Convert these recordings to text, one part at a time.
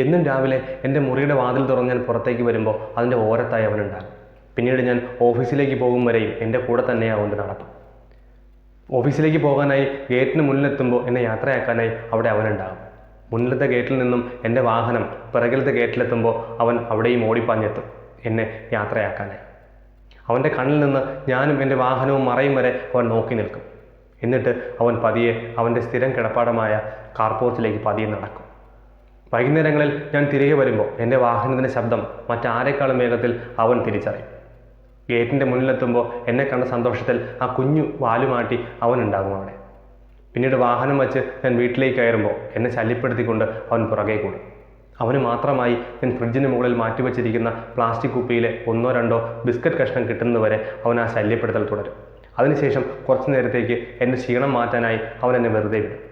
എന്നും രാവിലെ എന്റെ മുറിയുടെ വാതിൽ തുറന്ന് ഞാൻ പുറത്തേക്ക് വരുമ്പോൾ അതിന്റെ ഓരത്തായി അവനുണ്ടാകും. പിന്നീട് ഞാൻ ഓഫീസിലേക്ക് പോകും വരെയും എന്റെ കൂടെ തന്നെ അവന്റെ നടക്കും ഓഫീസിലേക്ക് പോകാനായി ഗേറ്റിന് മുന്നിലെത്തുമ്പോൾ എന്നെ യാത്രയാക്കാനായി അവിടെ അവനുണ്ടാകും. മുന്നിലത്തെ ഗേറ്റിൽ നിന്നും എന്റെ വാഹനം പിറകിലത്തെ ഗേറ്റിലെത്തുമ്പോൾ അവൻ അവിടെയും ഓടിപ്പാഞ്ഞെത്തും എന്നെ യാത്രയാക്കാനായി. അവന്റെ കണ്ണിൽ നിന്ന് ഞാനും എന്റെ വാഹനവും മറയും വരെ അവൻ നോക്കി നിൽക്കും. എന്നിട്ട് അവൻ പതിയെ അവന്റെ സ്ഥിരം കിടപ്പാടമായ കാർപോർച്ചിലേക്ക് പതിയെ നടക്കും. വൈകുന്നേരങ്ങളിൽ ഞാൻ തിരികെ വരുമ്പോൾ എന്റെ വാഹനത്തിന്റെ ശബ്ദം മറ്റാരേക്കാളും വേഗത്തിൽ അവൻ തിരിച്ചറിയും. ഗേറ്റിന്റെ മുന്നിലെത്തുമ്പോൾ എന്നെ കണ്ട സന്തോഷത്തിൽ ആ കുഞ്ഞു വാലുമാട്ടി അവനുണ്ടാകും അവിടെ. പിന്നീട് വാഹനം വച്ച് ഞാൻ വീട്ടിലേക്ക് കയറുമ്പോൾ എന്നെ ശല്യപ്പെടുത്തിക്കൊണ്ട് അവൻ പുറകെ കൂടി. അവന് മാത്രമായി ഞാൻ ഫ്രിഡ്ജിന് മുകളിൽ മാറ്റിവെച്ചിരിക്കുന്ന പ്ലാസ്റ്റിക് കുപ്പിയിലെ ഒന്നോ രണ്ടോ ബിസ്ക്കറ്റ് കഷ്ണം കിട്ടുന്നതുവരെ അവൻ ആ ശല്യപ്പെടുത്തൽ തുടരും. അതിനുശേഷം കുറച്ചു നേരത്തേക്ക് എന്റെ ക്ഷീണം മാറ്റാനായി അവൻ എന്നെ വെറുതെ വിടും.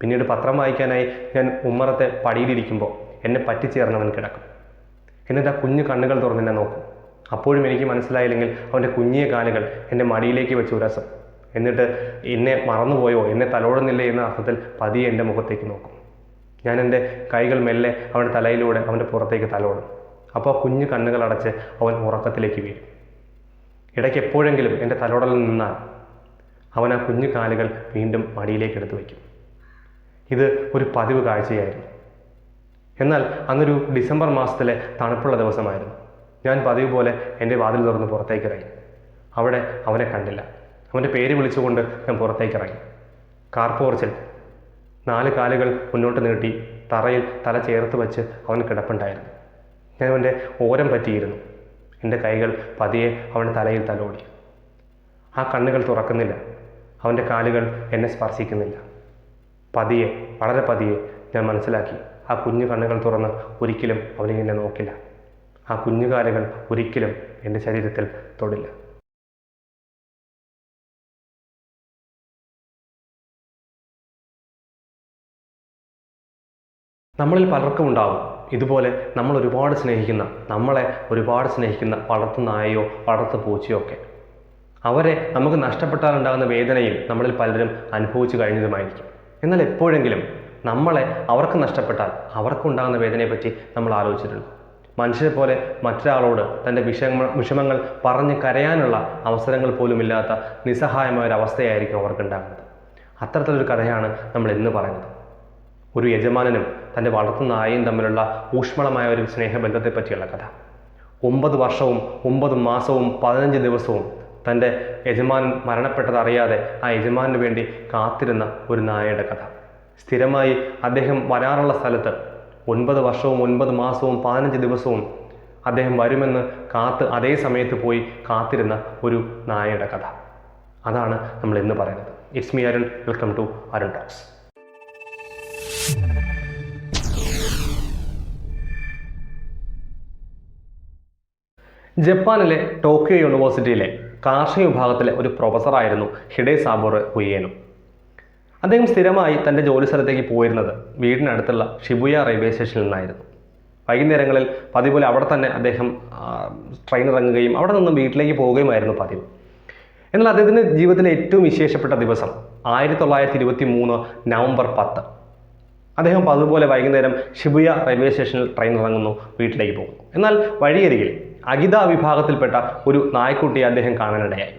പിന്നീട് പത്രം വായിക്കാനായി ഞാൻ ഉമ്മറത്തെ പടിയിലിരിക്കുമ്പോൾ എന്നെ പറ്റിച്ചേർന്നവൻ കിടക്കും. എന്നിട്ട് ആ കുഞ്ഞു കണ്ണുകൾ തുറന്ന് എന്നെ നോക്കും. അപ്പോഴും എനിക്ക് മനസ്സിലായില്ലെങ്കിൽ അവന്റെ കുഞ്ഞിയ കാലുകൾ എന്റെ മടിയിലേക്ക് വെച്ച് ഉരസം. എന്നിട്ട് എന്നെ മറന്നുപോയോ എന്നെ തലോടുന്നില്ലേ എന്ന അർത്ഥത്തിൽ പതിയെ എന്റെ മുഖത്തേക്ക് നോക്കും. ഞാൻ എന്റെ കൈകൾ മെല്ലെ അവന്റെ തലയിലൂടെ അവന്റെ പുറത്തേക്ക് തലോടും. അപ്പോൾ കുഞ്ഞു കണ്ണുകൾ അടച്ച് അവൻ ഉറക്കത്തിലേക്ക് വീഴും. ഇടയ്ക്ക് എപ്പോഴെങ്കിലും എന്റെ തലോടലിൽ നിന്നാൽ അവൻ ആ കുഞ്ഞു കാലുകൾ വീണ്ടും മടിയിലേക്ക് എടുത്തു വയ്ക്കും. ഇത് ഒരു പതിവ് കാഴ്ചയായിരുന്നു. എന്നാൽ അന്നൊരു ഡിസംബർ മാസത്തിലെ തണുപ്പുള്ള ദിവസമായിരുന്നു. ഞാൻ പതിവ് പോലെ എന്റെ വാതിൽ തുറന്ന് പുറത്തേക്ക് ഇറങ്ങി. അവിടെ അവനെ കണ്ടില്ല. അവന്റെ പേര് വിളിച്ചുകൊണ്ട് ഞാൻ പുറത്തേക്ക് ഇറങ്ങി. കാർ പോർച്ചിൽ നാല് കാലുകൾ മുന്നോട്ട് നീട്ടി തറയിൽ തല ചേർത്ത് വെച്ച് അവൻ കിടപ്പുണ്ടായിരുന്നു. ഞാൻ അവന്റെ ഓരം പറ്റിയിരുന്നു. എന്റെ കൈകൾ പതിയെ അവന്റെ തലയിൽ തലോടി. ആ കണ്ണുകൾ തുറക്കുന്നില്ല. അവന്റെ കാലുകൾ എന്നെ സ്പർശിക്കുന്നില്ല. പതിയെ വളരെ പതിയെ ഞാൻ മനസ്സിലാക്കി. ആ കുഞ്ഞു കണ്ണുകൾ തുറന്ന് ഒരിക്കലും അവനെ എന്നെ നോക്കില്ല. ആ കുഞ്ഞുകാലുകൾ ഒരിക്കലും എന്റെ ശരീരത്തിൽ തൊടില്ല. നമ്മളിൽ പലർക്കും ഉണ്ടാവും. ഇതുപോലെ നമ്മൾ ഒരുപാട് സ്നേഹിക്കുന്ന നമ്മളെ ഒരുപാട് സ്നേഹിക്കുന്ന വളർത്തു നായയോ വളർത്തു പൂച്ചയോ ഒക്കെ. അവരെ നമുക്ക് നഷ്ടപ്പെട്ടാലുണ്ടാകുന്ന വേദനയും നമ്മളിൽ പലരും അനുഭവിച്ചു കഴിഞ്ഞതുമായിരിക്കും. എന്നാൽ എപ്പോഴെങ്കിലും നമ്മളെ അവർക്ക് നഷ്ടപ്പെട്ടാൽ അവർക്കുണ്ടാകുന്ന വേദനയെപ്പറ്റി നമ്മൾ ആലോചിച്ചിട്ടുണ്ട്. മനുഷ്യരെ പോലെ മറ്റൊരാളോട് തന്റെ വിഷമ വിഷമങ്ങൾ പറഞ്ഞ് കരയാനുള്ള അവസരങ്ങൾ പോലുമില്ലാത്ത നിസ്സഹായമായ ഒരു അവസ്ഥയായിരിക്കും അവർക്കുണ്ടാകുന്നത്. അത്തരത്തിലൊരു കഥയാണ് നമ്മൾ ഇന്ന് പറയുന്നത്. ഒരു യജമാനനും തന്റെ വളർത്തുന്ന നായയും തമ്മിലുള്ള ഊഷ്മളമായ ഒരു സ്നേഹബന്ധത്തെ പറ്റിയുള്ള കഥ. ഒമ്പത് വർഷവും ഒമ്പത് മാസവും പതിനഞ്ച് ദിവസവും തന്റെ യജമാൻ മരണപ്പെട്ടത് അറിയാതെ ആ യജമാനു വേണ്ടി കാത്തിരുന്ന ഒരു നായയുടെ കഥ. സ്ഥിരമായി അദ്ദേഹം വരാറുള്ള സ്ഥലത്ത് ഒൻപത് വർഷവും ഒൻപത് മാസവും പതിനഞ്ച് ദിവസവും അദ്ദേഹം വരുമെന്ന് കാത്ത് അതേ സമയത്ത് പോയി കാത്തിരുന്ന ഒരു നായയുടെ കഥ. അതാണ് നമ്മൾ ഇന്ന് പറയുന്നത്. It's me Arun welcome to Arun talks ജപ്പാനിലെ ടോക്കിയോ യൂണിവേഴ്സിറ്റിയിലെ കാർഷിക വിഭാഗത്തിലെ ഒരു പ്രൊഫസറായിരുന്നു ഹിഡേ സാബോർ ഹുയേനു. അദ്ദേഹം സ്ഥിരമായി തന്റെ ജോലി സ്ഥലത്തേക്ക് പോയിരുന്നത് വീടിനടുത്തുള്ള ഷിബുയ റെയിൽവേ സ്റ്റേഷനിൽ നിന്നായിരുന്നു. വൈകുന്നേരങ്ങളിൽ പതിപോലെ അവിടെ തന്നെ അദ്ദേഹം ട്രെയിൻ ഇറങ്ങുകയും അവിടെ നിന്നും വീട്ടിലേക്ക് പോവുകയുമായിരുന്നു പതിവ്. എന്നാൽ അദ്ദേഹത്തിന്റെ ജീവിതത്തിലെ ഏറ്റവും വിശേഷപ്പെട്ട ദിവസം ആയിരത്തി തൊള്ളായിരത്തി ഇരുപത്തി മൂന്ന് നവംബർ പത്ത്. അദ്ദേഹം പതുപോലെ വൈകുന്നേരം ഷിബുയ റെയിൽവേ സ്റ്റേഷനിൽ ട്രെയിൻ ഇറങ്ങുന്നു വീട്ടിലേക്ക് പോകുന്നു. എന്നാൽ വഴിയരികിൽ അഗിത വിഭാഗത്തിൽപ്പെട്ട ഒരു നായ്ക്കുട്ടിയെ അദ്ദേഹം കാണാനിടയായി.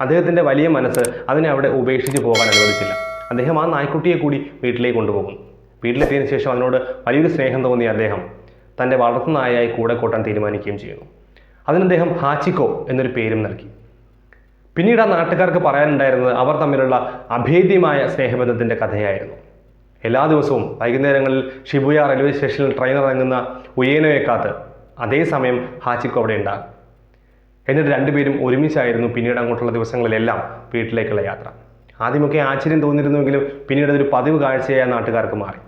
അദ്ദേഹത്തിന്റെ വലിയ മനസ്സ് അതിനെ അവിടെ ഉപേക്ഷിച്ച് പോകാൻ അനുവദിച്ചില്ല. അദ്ദേഹം ആ നായ്ക്കുട്ടിയെ കൂടി വീട്ടിലേക്ക് കൊണ്ടുപോകുന്നു. വീട്ടിലെത്തിയതിനു ശേഷം അതിനോട് വലിയൊരു സ്നേഹം തോന്നിയ അദ്ദേഹം തന്റെ വളർത്തു നായയായി കൂടെ കൂട്ടാൻ തീരുമാനിക്കുകയും ചെയ്യുന്നു. അതിന് അദ്ദേഹം ഹാച്ചിക്കോ എന്നൊരു പേരും നൽകി. പിന്നീട് ആ നാട്ടുകാർക്ക് പറയാനുണ്ടായിരുന്നത് അവർ തമ്മിലുള്ള അഭേദ്യമായ സ്നേഹബന്ധത്തിന്റെ കഥയായിരുന്നു. എല്ലാ ദിവസവും വൈകുന്നേരങ്ങളിൽ ഷിബുയ റെയിൽവേ സ്റ്റേഷനിൽ ട്രെയിൻ ഇറങ്ങുന്ന ഉയേനോയെ കാത്ത് അതേസമയം ഹാച്ചിക്കോ അവിടെ ഉണ്ടാകും എന്നിട്ട് രണ്ടുപേരും ഒരുമിച്ചായിരുന്നു പിന്നീട് അങ്ങോട്ടുള്ള ദിവസങ്ങളിലെല്ലാം വീട്ടിലേക്കുള്ള യാത്ര. ആദ്യമൊക്കെ ആശ്ചര്യം തോന്നിയിരുന്നുവെങ്കിലും പിന്നീട് അതൊരു പതിവ് കാഴ്ചയായ നാട്ടുകാർക്ക് മാറി.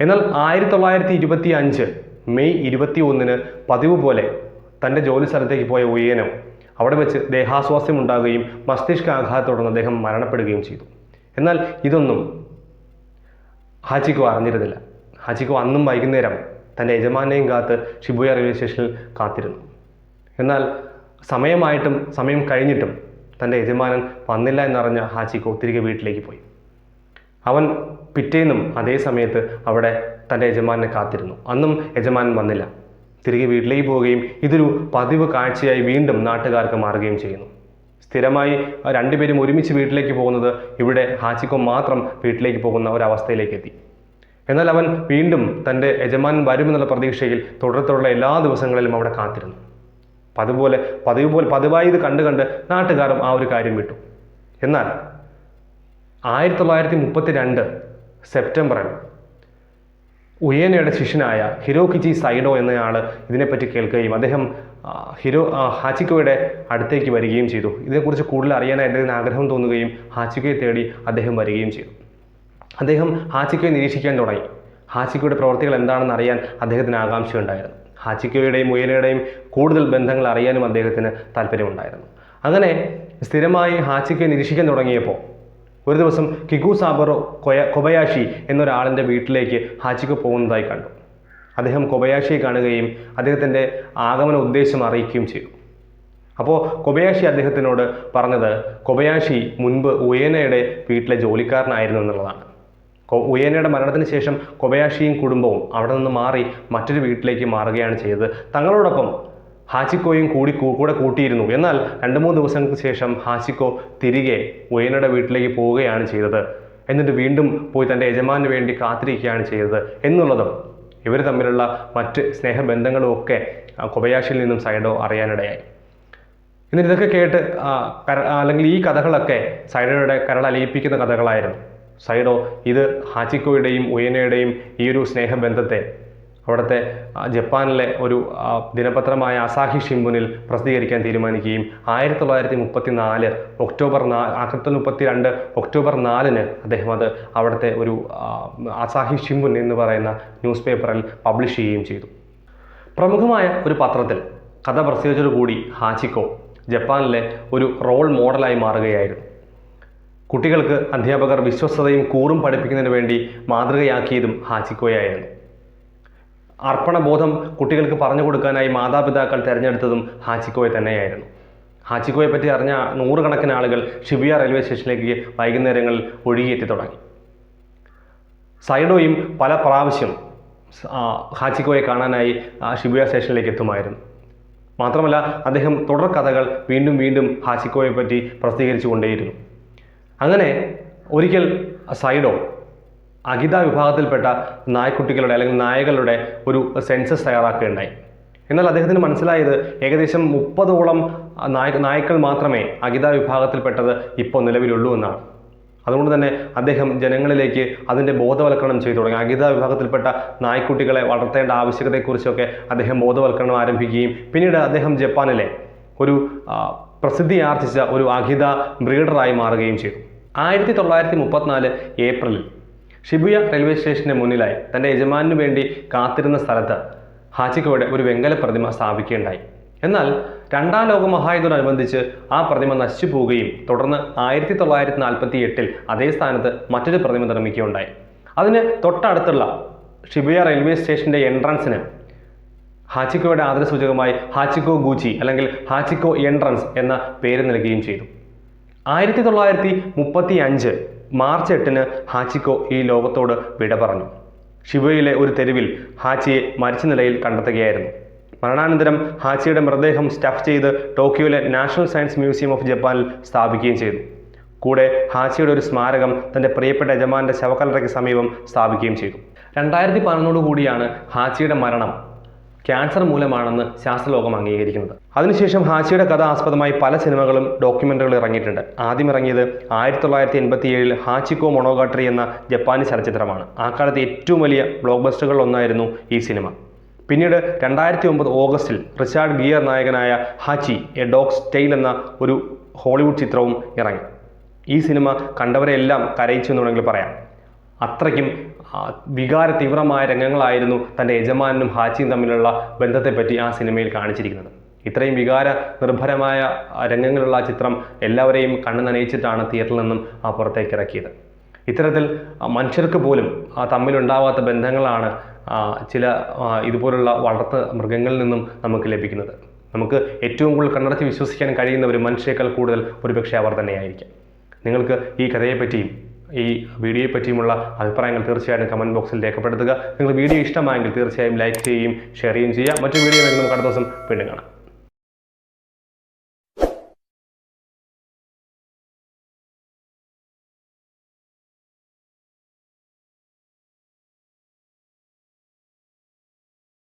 എന്നാൽ ആയിരത്തി തൊള്ളായിരത്തി ഇരുപത്തി അഞ്ച് മെയ് ഇരുപത്തി ഒന്നിന് പതിവ് പോലെ തന്റെ ജോലി സ്ഥലത്തേക്ക് പോയ ഉയ്യനോ അവിടെ വെച്ച് ദേഹാസ്വാസ്യം ഉണ്ടാകുകയും മസ്തിഷ്കാഘാതത്തെ തുടർന്ന് അദ്ദേഹം മരണപ്പെടുകയും ചെയ്തു. എന്നാൽ ഇതൊന്നും ഹാച്ചിക്കോ അറിഞ്ഞിരുന്നില്ല. ഹാച്ചിക്കോ അന്നും വൈകുന്നേരം തന്റെ യജമാനെയും കാത്ത് ഷിബുയ റെയിൽവേ സ്റ്റേഷനിൽ കാത്തിരുന്നു. എന്നാൽ സമയമായിട്ടും സമയം കഴിഞ്ഞിട്ടും തന്റെ യജമാനൻ വന്നില്ല എന്നറിഞ്ഞ ഹാച്ചിക്കോ തിരികെ വീട്ടിലേക്ക് പോയി. അവൻ പിറ്റേന്നും അതേ സമയത്ത് അവിടെ തന്റെ യജമാനെ കാത്തിരുന്നു. അന്നും യജമാനൻ വന്നില്ല. തിരികെ വീട്ടിലേക്ക് പോവുകയും ഇതൊരു പതിവ് കാഴ്ചയായി വീണ്ടും നാട്ടുകാർക്ക് മാറുകയും ചെയ്യുന്നു. സ്ഥിരമായി രണ്ടുപേരും ഒരുമിച്ച് വീട്ടിലേക്ക് പോകുന്നത് ഇവിടെ ഹാച്ചിക്കോ മാത്രം വീട്ടിലേക്ക് പോകുന്ന ഒരവസ്ഥയിലേക്ക് എത്തി. എന്നാൽ അവൻ വീണ്ടും തന്റെ യജമാൻ വരുമെന്നുള്ള പ്രതീക്ഷയിൽ തുടർത്തുള്ള എല്ലാ ദിവസങ്ങളിലും അവിടെ കാത്തിരുന്നു. പതുപോലെ പതിവ് പോലെ പതിവായി ഇത് കണ്ട് കണ്ട് നാട്ടുകാരും ആ ഒരു കാര്യം വിട്ടു. എന്നാൽ ആയിരത്തി തൊള്ളായിരത്തി മുപ്പത്തി രണ്ട് സെപ്റ്റംബറിൽ ഉയേനയുടെ ശിഷ്യനായ ഹിരോകിജി സൈഡോ എന്നയാൾ ഇതിനെപ്പറ്റി കേൾക്കുകയും അദ്ദേഹം ഹിരോ ഹാച്ചിക്കോയുടെ അടുത്തേക്ക് വരികയും ചെയ്തു. ഇതിനെക്കുറിച്ച് കൂടുതൽ അറിയാനായി അദ്ദേഹത്തിന് ആഗ്രഹം തോന്നുകയും ഹാച്ചിക്കോയെ തേടി അദ്ദേഹം വരികയും ചെയ്തു. അദ്ദേഹം ഹാച്ചിക്കോയെ നിരീക്ഷിക്കാൻ തുടങ്ങി. ഹാച്ചിക്കോയുടെ പ്രവർത്തികൾ എന്താണെന്ന് അറിയാൻ അദ്ദേഹത്തിന് ആകാംക്ഷയുണ്ടായിരുന്നു ഹാച്ചിക്കോയുടെയും മുയലയുടെയും കൂടുതൽ ബന്ധങ്ങൾ അറിയാനും അദ്ദേഹത്തിന് താല്പര്യമുണ്ടായിരുന്നു. അങ്ങനെ സ്ഥിരമായി ഹാച്ചിക്കോയെ നിരീക്ഷിക്കാൻ തുടങ്ങിയപ്പോൾ ഒരു ദിവസം കിഗു സാബറോ കൊയ കൊബയാഷി എന്നൊരാളിന്റെ വീട്ടിലേക്ക് ഹാച്ചിക്കോ പോകുന്നതായി കണ്ടു. അദ്ദേഹം കൊബയാഷിയെ കാണുകയും അദ്ദേഹത്തിന്റെ ആഗമന ഉദ്ദേശം അറിയിക്കുകയും ചെയ്തു. അപ്പോൾ കൊബയാഷി അദ്ദേഹത്തിനോട് പറഞ്ഞത് കൊബയാഷി മുൻപ് ഉയേനയുടെ വീട്ടിലെ ജോലിക്കാരനായിരുന്നു എന്നുള്ളതാണ്. ഉയേനയുടെ മരണത്തിന് ശേഷം കൊബയാഷിയും കുടുംബവും അവിടെ നിന്ന് മാറി മറ്റൊരു വീട്ടിലേക്ക് മാറുകയാണ് ചെയ്തത്. തങ്ങളോടൊപ്പം ഹാച്ചിക്കോയും കൂടി കൂടെ കൂട്ടിയിരുന്നു. എന്നാൽ രണ്ട് മൂന്ന് ദിവസങ്ങൾക്ക് ശേഷം ഹാച്ചിക്കോ തിരികെ ഉയനയുടെ വീട്ടിലേക്ക് പോവുകയാണ് ചെയ്തത്. എന്നിട്ട് വീണ്ടും പോയി തന്റെ യജമാനു വേണ്ടി കാത്തിരിക്കുകയാണ് ചെയ്തത്. എന്നുള്ളതും ഇവർ തമ്മിലുള്ള മറ്റ് സ്നേഹബന്ധങ്ങളും ഒക്കെ കൊബയാഷിയിൽ നിന്നും സൈഡോ അറിയാനിടയായി. എന്നിട്ട് ഇതൊക്കെ കേട്ട് അല്ലെങ്കിൽ ഈ കഥകളൊക്കെ സൈഡോയുടെ കരൾ അലിയിപ്പിക്കുന്ന കഥകളായിരുന്നു. സൈഡോ ഇത് ഹാച്ചിക്കോയുടെയും ഉയനയുടെയും ഈ ഒരു സ്നേഹബന്ധത്തെ അവിടുത്തെ ജപ്പാനിലെ ഒരു ദിനപത്രമായ അസാഹി ഷിംബുനിൽ പ്രസിദ്ധീകരിക്കാൻ തീരുമാനിക്കുകയും ആയിരത്തി തൊള്ളായിരത്തി മുപ്പത്തി നാല് ഒക്ടോബർ നാ ആയിരത്തി മുപ്പത്തി രണ്ട് ഒക്ടോബർ നാലിന് അദ്ദേഹം അത് അവിടുത്തെ ഒരു അസാഹി ഷിംബുൻ എന്ന് പറയുന്ന ന്യൂസ് പേപ്പറിൽ പബ്ലിഷ് ചെയ്യുകയും ചെയ്തു. പ്രമുഖമായ ഒരു പത്രത്തിൽ കഥ പ്രസിദ്ധീകരിച്ചതോടുകൂടി ഹാച്ചിക്കോ ജപ്പാനിലെ ഒരു റോൾ മോഡലായി മാറുകയായിരുന്നു. കുട്ടികൾക്ക് അധ്യാപകർ വിശ്വസ്തതയും കൂറും പഠിപ്പിക്കുന്നതിന് വേണ്ടി മാതൃകയാക്കിയതും ഹാജിക്കോയായിരുന്നു. അർപ്പണബോധം കുട്ടികൾക്ക് പറഞ്ഞു കൊടുക്കാനായി മാതാപിതാക്കൾ തിരഞ്ഞെടുത്തതും ഹാജിക്കോയെ തന്നെയായിരുന്നു. ഹാജിക്കോയെ പറ്റി അറിഞ്ഞ നൂറുകണക്കിന് ആളുകൾ ഷിബിയ റെയിൽവേ സ്റ്റേഷനിലേക്ക് വൈകുന്നേരങ്ങളിൽ ഒഴുകിയെത്തി തുടങ്ങി. സൈഡോയും പല പ്രാവശ്യം ഹാജിക്കോയെ കാണാനായി ഷിബുയ സ്റ്റേഷനിലേക്ക് എത്തുമായിരുന്നു. മാത്രമല്ല അദ്ദേഹം തുടർ കഥകൾ വീണ്ടും വീണ്ടും ഹാച്ചിക്കോയെ പറ്റി പ്രസിദ്ധീകരിച്ചു കൊണ്ടേയിരുന്നു അങ്ങനെ ഒരിക്കൽ സൈഡോ അഗിത വിഭാഗത്തിൽപ്പെട്ട നായ്ക്കുട്ടികളുടെ അല്ലെങ്കിൽ നായകളുടെ ഒരു സെൻസസ് തയ്യാറാക്കുകയുണ്ടായി. എന്നാൽ അദ്ദേഹത്തിന് മനസ്സിലായത് ഏകദേശം മുപ്പതോളം നായ നായ്ക്കൾ മാത്രമേ അഗിത വിഭാഗത്തിൽപ്പെട്ടത് ഇപ്പോൾ നിലവിലുള്ളൂ എന്നാണ്. അതുകൊണ്ട് തന്നെ അദ്ദേഹം ജനങ്ങളിലേക്ക് അതിന്റെ ബോധവൽക്കരണം ചെയ്തു തുടങ്ങി. അഗിത വിഭാഗത്തിൽപ്പെട്ട നായ്ക്കുട്ടികളെ വളർത്തേണ്ട ആവശ്യകതയെക്കുറിച്ചൊക്കെ അദ്ദേഹം ബോധവൽക്കരണം ആരംഭിക്കുകയും പിന്നീട് അദ്ദേഹം ജപ്പാനിലെ ഒരു പ്രസിദ്ധിയാർജിച്ച ഒരു അഗിത ബ്രീഡറായി മാറുകയും ചെയ്തു. ആയിരത്തി തൊള്ളായിരത്തി മുപ്പത്തിനാല് ഏപ്രിലിൽ ഷിബുയ റെയിൽവേ സ്റ്റേഷന് മുന്നിലായി തന്റെ യജമാനു വേണ്ടി കാത്തിരുന്ന സ്ഥലത്ത് ഹാച്ചിക്കോയുടെ ഒരു വെങ്കല പ്രതിമ സ്ഥാപിക്കുകയുണ്ടായി. എന്നാൽ രണ്ടാം ലോക മഹായുദ്ധത്തോടനുബന്ധിച്ച് ആ പ്രതിമ നശിച്ചു പോവുകയും തുടർന്ന് ആയിരത്തി തൊള്ളായിരത്തി നാൽപ്പത്തി എട്ടിൽ അതേ സ്ഥാനത്ത് മറ്റൊരു പ്രതിമ നിർമ്മിക്കുകയുണ്ടായി. അതിന് തൊട്ടടുത്തുള്ള ഷിബുയ റെയിൽവേ സ്റ്റേഷന്റെ എൻട്രൻസിന് ഹാച്ചിക്കോയുടെ ആദരസൂചകമായി ഹാച്ചിക്കോ ഗൂച്ചി അല്ലെങ്കിൽ ഹാച്ചിക്കോ എൻട്രൻസ് എന്ന പേര് നൽകുകയും ചെയ്തു. ആയിരത്തി തൊള്ളായിരത്തി മുപ്പത്തി അഞ്ച് മാർച്ച് എട്ടിന് ഹാച്ചിക്കോ ഈ ലോകത്തോട് വിട പറഞ്ഞു. ഷിബയിലെ ഒരു തെരുവിൽ ഹാച്ചിയെ മരിച്ച നിലയിൽ കണ്ടെത്തുകയായിരുന്നു. മരണാനന്തരം ഹാച്ചിയുടെ മൃതദേഹം സ്റ്റഫ് ചെയ്ത് ടോക്കിയോയിലെ നാഷണൽ സയൻസ് മ്യൂസിയം ഓഫ് ജപ്പാനിൽ സ്ഥാപിക്കുകയും ചെയ്തു. കൂടെ ഹാച്ചിയുടെ ഒരു സ്മാരകം തന്റെ പ്രിയപ്പെട്ട യജമാന്റെ ശവകല്ലറയ്ക്ക് സമീപം സ്ഥാപിക്കുകയും ചെയ്തു. രണ്ടായിരത്തി പതിനൊന്നോട് കൂടിയാണ് ഹാച്ചിയുടെ മരണം. ക്യാൻസർ മൂലമാണെന്ന് ശാസ്ത്രലോകം അംഗീകരിക്കുന്നത്. അതിനുശേഷം ഹാച്ചിയുടെ കഥ ആസ്പദമായി പല സിനിമകളും ഡോക്യുമെന്ററികളും ഇറങ്ങിയിട്ടുണ്ട്. ആദ്യം ഇറങ്ങിയത് ആയിരത്തി തൊള്ളായിരത്തി എൺപത്തി ഏഴിൽ ഹാച്ചിക്കോ മൊണോഗാട്രി എന്ന ജപ്പാനീസ് ചലച്ചിത്രമാണ്. ആ കാലത്തെ ഏറ്റവും വലിയ ബ്ലോക്ക് ബസ്റ്ററുകളിൽ ഒന്നായിരുന്നു ഈ സിനിമ. പിന്നീട് രണ്ടായിരത്തി ഒമ്പത് ഓഗസ്റ്റിൽ റിച്ചാർഡ് ഗിയർ നായകനായ ഹാച്ചി എ ഡോഗ്സ് ടെയിൽ എന്ന ഒരു ഹോളിവുഡ് ചിത്രവും ഇറങ്ങി. ഈ സിനിമ കണ്ടവരെല്ലാം കരയിച്ചു എന്ന് വേണമെങ്കിൽ പറയാം. അത്രയ്ക്കും വികാര തീവ്രമായ രംഗങ്ങളായിരുന്നു തന്റെ യജമാനും ഹാച്ചിയും തമ്മിലുള്ള ബന്ധത്തെപ്പറ്റി ആ സിനിമയിൽ കാണിച്ചിരിക്കുന്നത്. ഇത്രയും വികാര നിർഭരമായ രംഗങ്ങളുള്ള ആ ചിത്രം എല്ലാവരെയും കണ്ണു നനയിച്ചിട്ടാണ് തിയേറ്ററിൽ നിന്നും ആ പുറത്തേക്ക് ഇറക്കിയത്. ഇത്തരത്തിൽ മനുഷ്യർക്ക് പോലും ആ, തമ്മിലുണ്ടാവാത്ത ബന്ധങ്ങളാണ് ചില ഇതുപോലുള്ള വളർത്ത മൃഗങ്ങളിൽ നിന്നും നമുക്ക് ലഭിക്കുന്നത്. നമുക്ക് ഏറ്റവും കൂടുതൽ കണ്ണടച്ച് വിശ്വസിക്കാൻ കഴിയുന്ന ഒരു മനുഷ്യരെക്കാൾ കൂടുതൽ ഒരുപക്ഷെ അവർ തന്നെയായിരിക്കാം. നിങ്ങൾക്ക് ഈ കഥയെപ്പറ്റിയും ഈ വീഡിയോയെ പറ്റിയുമുള്ള അഭിപ്രായങ്ങൾ തീർച്ചയായിട്ടും കമന്റ് ബോക്സിൽ രേഖപ്പെടുത്തുക. നിങ്ങൾ വീഡിയോ ഇഷ്ടമായെങ്കിൽ തീർച്ചയായും ലൈക്ക് ചെയ്യുകയും ഷെയർ ചെയ്യുകയും ചെയ്യുക. മറ്റൊരു വീഡിയോ നമുക്ക് അടുത്ത ദിവസം വീണ്ടും കാണാം.